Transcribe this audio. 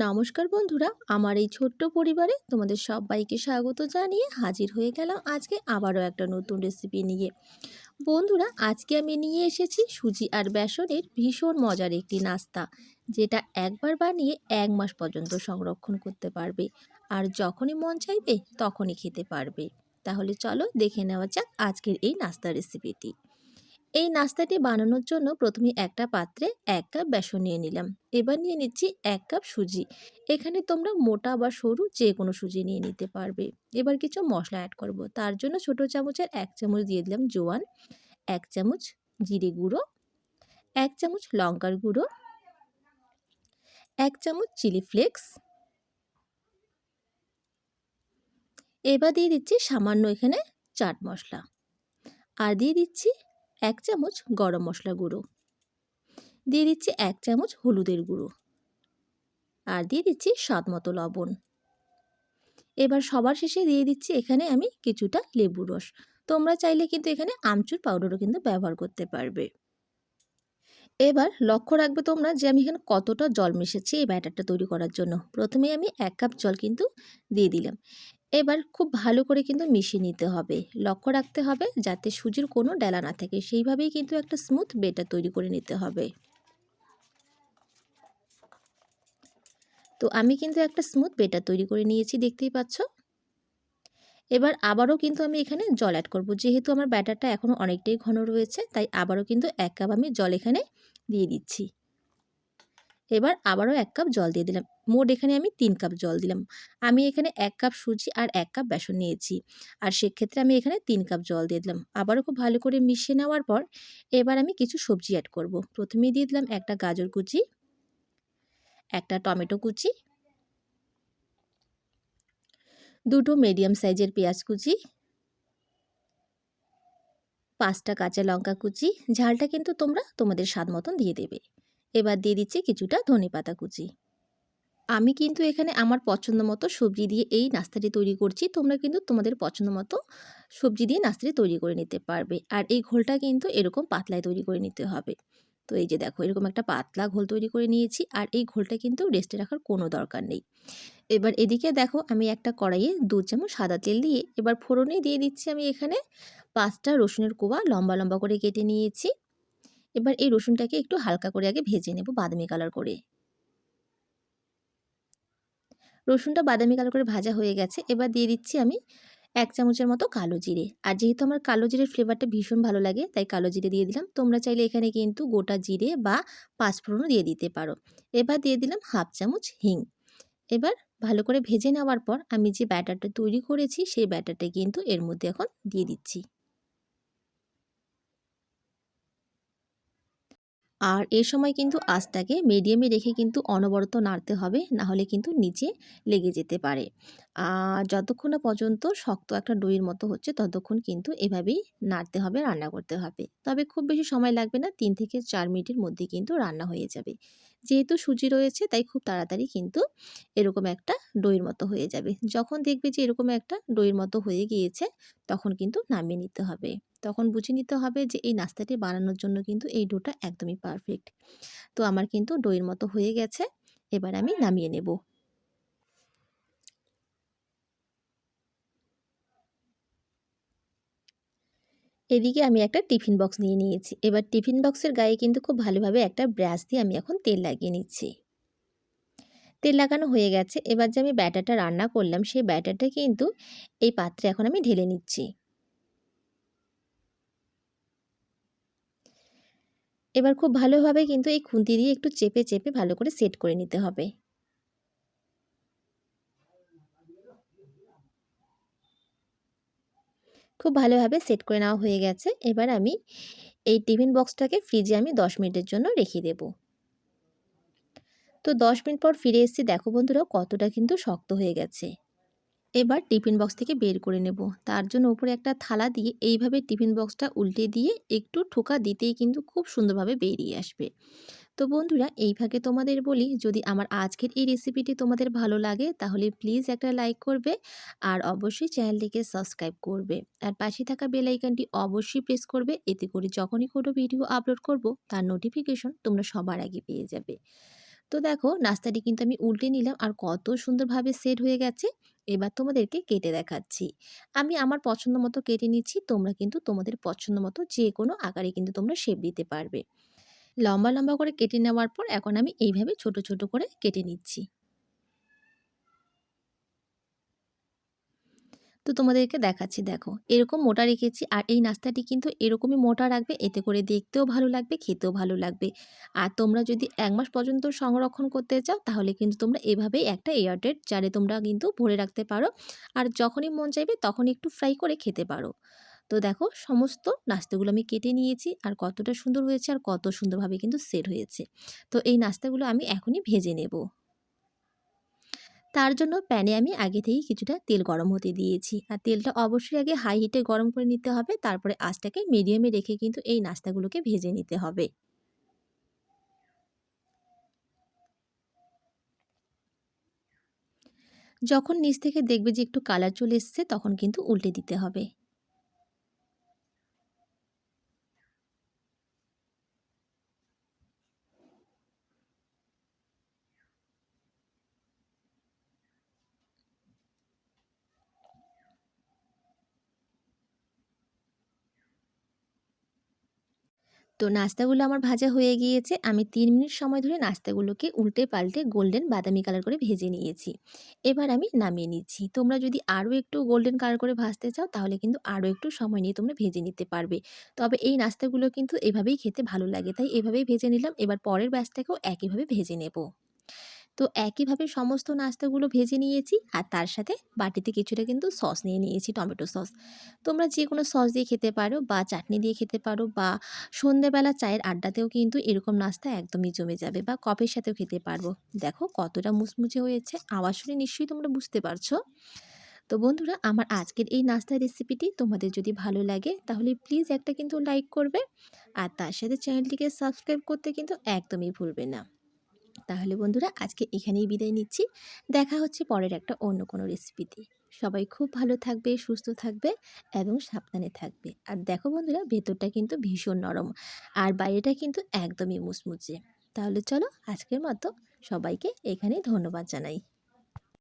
নমস্কার বন্ধুরা, আমার এই ছোট্ট পরিবারে তোমাদের সবাইকে স্বাগত জানিয়ে হাজির হয়ে গেলাম আজকে আবারও একটা নতুন রেসিপি নিয়ে। বন্ধুরা, আজকে আমি নিয়ে এসেছি সুজি আর বেসনের ভীষণ মজার একটি নাস্তা, যেটা একবার বানিয়ে এক মাস পর্যন্ত সংরক্ষণ করতে পারবে আর যখনই মন চাইবে তখনই খেতে পারবে। তাহলে চলো দেখে নেওয়া যাক আজকের এই নাস্তা রেসিপিটি এই নাস্তাটি বানানোর জন্য প্রথমে একটা পাত্রে এক কাপ বেসন নিয়ে নিলাম। এবার নিয়ে নিচ্ছি এক কাপ সুজি। এখানে তোমরা মোটা বা সরু যে কোনো সুজি নিয়ে নিতে পারবে। এবার কিছু মশলা অ্যাড করব। তার জন্য ছোট চামচের এক চামচ দিয়ে দিলাম জোয়ান, এক চামচ জিরে গুঁড়ো, এক চামচ লঙ্কার গুঁড়ো, এক চামচ চিলি ফ্লেক্স। এবার দিয়ে দিচ্ছি সামান্য এখানে চাট মশলা। আর দিয়ে দিচ্ছি এক চামচ গরম মশলা গুঁড়ো। দিয়ে দিচ্ছি এক চামচ হলুদের গুঁড়ো। আর দিয়ে দিচ্ছি স্বাদ মতো লবণ। এবার সবার শেষে দিয়ে দিচ্ছি এখানে আমি কিছুটা লেবু রস। তোমরা চাইলে কিন্তু এখানে আমচুর পাউডারও কিন্তু ব্যবহার করতে পারবে। এবার লক্ষ্য রাখবে তোমরা যে আমি এখানে কতটা জল মিশেছি এই ব্যাটারটা তৈরি করার জন্য। প্রথমে আমি এক কাপ জল কিন্তু দিয়ে দিলাম। এবার খুব ভালো করে কিন্তু মিশিয়ে নিতে হবে। লক্ষ্য রাখতে হবে যাতে সুজির কোনো ডেলা না থাকে। সেইভাবেই কিন্তু একটা স্মুথ বেটার তৈরি করে নিতে হবে। তো আমি কিন্তু একটা স্মুথ বেটার তৈরি করে নিয়েছি, দেখতেই পাচ্ছ? এবার আবারও কিন্তু আমি এখানে জল অ্যাড করব। যেহেতু আমার ব্যাটারটা এখনও অনেকটাই ঘন রয়েছে, তাই আবারও কিন্তু এক কাপ আমি জল এখানে দিয়ে দিচ্ছি। এবার আবারও এক কাপ জল দিয়ে দিলাম। মোট এখানে আমি তিন কাপ জল দিলাম। আমি এখানে এক কাপ সুজি আর এক কাপ বেসন নিয়েছি। আর সেক্ষেত্রে আমি এখানে তিন কাপ জল দিয়ে দিলাম। আবারও খুব ভালো করে মিশিয়ে নেওয়ার পর এবার আমি কিছু সবজি অ্যাড করব। প্রথমেই দিয়ে দিলাম একটা গাজর কুচি, একটা টমেটো কুচি দুটো মিডিয়াম সাইজের পেঁয়াজ কুচি, পাঁচটা কাঁচা লঙ্কা কুচি, ঝালটা কিন্তু তোমরা তোমাদের স্বাদ মতন দিয়ে দেবে। এবার দিয়ে দিচ্ছি কিছুটা ধনে পাতা কুচি। আমি কিন্তু এখানে আমার পছন্দ মতো সবজি দিয়ে এই নাস্তাটি তৈরি করছি। তোমরা কিন্তু তোমাদের পছন্দ মতো সবজি দিয়ে নাস্তাটি তৈরি করে নিতে পারবে। আর এই ঘোলটা কিন্তু এরকম পাতলায় তৈরি করে নিতে হবে। তো এই যে দেখো, এরকম একটা পাতলা ঘোল তৈরি করে নিয়েছি আর এই ঘোলটা কিন্তু রেস্টে রাখার কোনো দরকার নেই। এবার এদিকে দেখো, আমি একটা কড়াইয়ে দু চামচ সাদা তেল দিয়ে এবার ফোড়নে দিয়ে দিচ্ছি আমি এখানে পাঁচটা রসুনের কোয়া লম্বা লম্বা করে কেটে নিয়েছি। এবার এই রসুনটাকে একটু হালকা করে আগে ভেজে নেব বাদামি কালার করে। রসুনটা বাদামি কালার করে ভাজা হয়ে গেছে, এবার দিয়ে দিচ্ছি আমি এক চামচের মতো কালো জিরে। আর যেহেতু আমার কালো জিরের ফ্লেভারটা ভীষণ ভালো লাগে, তাই কালো জিরে দিয়ে দিলাম। তোমরা চাইলে এখানে কিন্তু গোটা জিরে বা পাঁচফোড়নও দিয়ে দিতে পারো। এবার দিয়ে দিলাম হাফ চামচ হিং। এবার ভালো করে ভেজে নেওয়ার পর আমি যে ব্যাটারটা তৈরি করেছি, সেই ব্যাটারটা কিন্তু এর মধ্যে এখন দিয়ে দিচ্ছি। আর এ সময় কিন্তু আঁচটাকে মিডিয়ামে রেখে কিন্তু অনবরত নাড়তে হবে, না হলে কিন্তু নিচে লেগে যেতে পারে। আর যতক্ষণ না পর্যন্ত শক্ত একটা ডইয়ের মতো হচ্ছে, ততক্ষণ কিন্তু এভাবেই নাড়তে হবে, রান্না করতে হবে। তবে খুব বেশি সময় লাগবে না, তিন থেকে চার মিনিটের মধ্যে কিন্তু রান্না হয়ে যাবে। যেহেতু সুজি রয়েছে, তাই খুব তাড়াতাড়ি কিন্তু এরকম একটা ডইয়ের মতো হয়ে যাবে। যখন দেখবে যে এরকম একটা ডইয়ের মতো হয়ে গিয়েছে, তখন কিন্তু নামিয়ে নিতে হবে। তখন বুঝে নিতে হবে যে, এই নাস্তাটি বানানোর জন্য কিন্তু এই ডোটা একদমই পারফেক্ট তো আমার কিন্তু ডোয়ের মতো হয়ে গেছে, এবার আমি নামিয়ে নেব। এদিকে আমি একটা টিফিন বক্স নিয়ে নিয়েছি। এবার টিফিন বক্সের গায়ে কিন্তু খুব ভালোভাবে একটা ব্রাশ দিয়ে আমি এখন তেল লাগিয়ে নিচ্ছি। তেল লাগানো হয়ে গেছে, এবার যে আমি ব্যাটারটা রান্না করলাম, সেই ব্যাটারটা কিন্তু এই পাত্রে এখন আমি ঢেলে নিচ্ছি। এবার খুব ভালোভাবে কিন্তু এই খুন্তি দিয়ে একটু চেপে চেপে ভালো করে সেট করে নিতে হবে। খুব ভালোভাবে সেট করে নেওয়া হয়ে গেছে। এবার আমি এই টিফিন বক্সটাকে ফ্রিজে আমি দশ মিনিটের জন্য রেখে দেব। তো দশ মিনিট পর ফিরে এসেছি। দেখো বন্ধুরা, কতটা কিন্তু শক্ত হয়ে গেছে। এবার টিফিন বক্স থেকে বের করে নেব। তার জন্য উপরে একটা থালা দিয়ে এইভাবে টিফিন বক্সটা উল্টে দিয়ে একটু ঠোকা দিতেই কিন্তু খুব সুন্দরভাবে বেরিয়ে আসবে। তো বন্ধুরা, এই ভাগে তোমাদের বলি, যদি আমার আজকের এই রেসিপিটি তোমাদের ভালো লাগে, তাহলে প্লিজ একটা লাইক করবে আর অবশ্যই চ্যানেলটিকে সাবস্ক্রাইব করবে। আর পাশে থাকা বেল আইকনটি অবশ্যই প্রেস করবে, এতে করে যখনই কোনো ভিডিও আপলোড করব, তার নোটিফিকেশন তোমরা সবার আগে পেয়ে যাবে। তো দেখো, নাস্তাটি কিন্তু আমি উল্টে নিলাম, আর কত সুন্দরভাবে সেট হয়ে গেছে। এবার তোমাদেরকে কেটে দেখাচ্ছি। আমি আমার পছন্দ মতো কেটে নিচ্ছি, তোমরা কিন্তু তোমাদের পছন্দ মতো যে কোনো আকারে কিন্তু তোমরা শেপ দিতে পারবে। লম্বা লম্বা করে কেটে নেওয়ার পর এখন আমি এইভাবে ছোট ছোট করে কেটে নিচ্ছি। তো তোমাদেরকে দেখাচ্ছি, দেখো। এরকম মোটা রেখেছি আর এই নাস্তাটি কিন্তু এরকমই মোটা রাখবে, এতে করে দেখতেও ভালো লাগবে, খেতেও ভালো লাগবে। আর তোমরা যদি এক মাস পর্যন্ত সংরক্ষণ করতে চাও, তাহলে কিন্তু তোমরা এভাবেই একটা এয়ারটেড জারে তোমরা কিন্তু ভরে রাখতে পারো। আর যখনই মন চাইবে তখন একটু ফ্রাই করে খেতে পারো। তো দেখো, সমস্ত নাস্তাগুলো আমি কেটে নিয়েছি, আর কতটা সুন্দর হয়েছে আর কত সুন্দরভাবে কিন্তু সেট হয়েছে। তো এই নাস্তাগুলো আমি এখনই ভেজে নেব। তার জন্য প্যানে আমি আগে থেকেই কিছুটা তেল গরম হতে দিয়েছি। আর তেলটা অবশ্যই আগে হাই হিটে গরম করে নিতে হবে। তারপরে আঁচটাকে মিডিয়ামে রেখে কিন্তু এই নাস্তাগুলোকে ভেজে নিতে হবে। যখন নিচ থেকে দেখবে যে একটু কালার চলে এসছে, তখন কিন্তু উল্টে দিতে হবে। তো নাস্তাগুলো আমার ভাজা হয়ে গিয়েছে। আমি তিন মিনিট সময় ধরে নাস্তাগুলোকে উল্টে পাল্টে গোল্ডেন বাদামি কালার করে ভেজে নিয়েছি। এবার আমি নামিয়ে নিচ্ছি। তোমরা যদি আরও একটু গোল্ডেন কালার করে ভাজতে চাও, তাহলে কিন্তু আরও একটু সময় নিয়ে তোমরা ভেজে নিতে পারবে। তবে এই নাস্তাগুলো কিন্তু এভাবেই খেতে ভালো লাগে, তাই এভাবেই ভেজে নিলাম। এবার পরের ব্যাচটাকেও একইভাবে ভেজে নেব। তো একইভাবে সমস্ত নাস্তাগুলো ভেজে নিয়েছি আর তার সাথে বাটিতে কিছুটা কিন্তু সস নিয়ে নিয়েছি, টমেটো সস। তোমরা যে কোনো সস দিয়ে খেতে পারো বা চাটনি দিয়ে খেতে পারো বা সন্ধেবেলা চায়ের আড্ডাতেও কিন্তু এরকম নাস্তা একদমই জমে যাবে বা কফের সাথেও খেতে পারব। দেখো কতটা মুচমুচে হয়েছে, আওয়াজ শুনে নিশ্চয়ই তোমরা বুঝতে পারছ। তো বন্ধুরা, আমার আজকের এই নাস্তার রেসিপিটি তোমাদের যদি ভালো লাগে তাহলে প্লিজ একটা কিন্তু লাইক করবে আর তার সাথে চ্যানেলটিকে সাবস্ক্রাইব করতে কিন্তু একদমই ভুলবে না। তাহলে বন্ধুরা আজকে এখানেই বিদায় নিচ্ছি। দেখা হচ্ছে পরের একটা অন্য কোনো রেসিপিতে সবাই খুব ভালো থাকবে, সুস্থ থাকবে এবং সাবধানে থাকবে। আর দেখো বন্ধুরা, ভেতরটা কিন্তু ভীষণ নরম আর বাইরেটা কিন্তু একদমই মুচমুচে। তাহলে চলো আজকের মতো সবাইকে এখানেই ধন্যবাদ জানাই।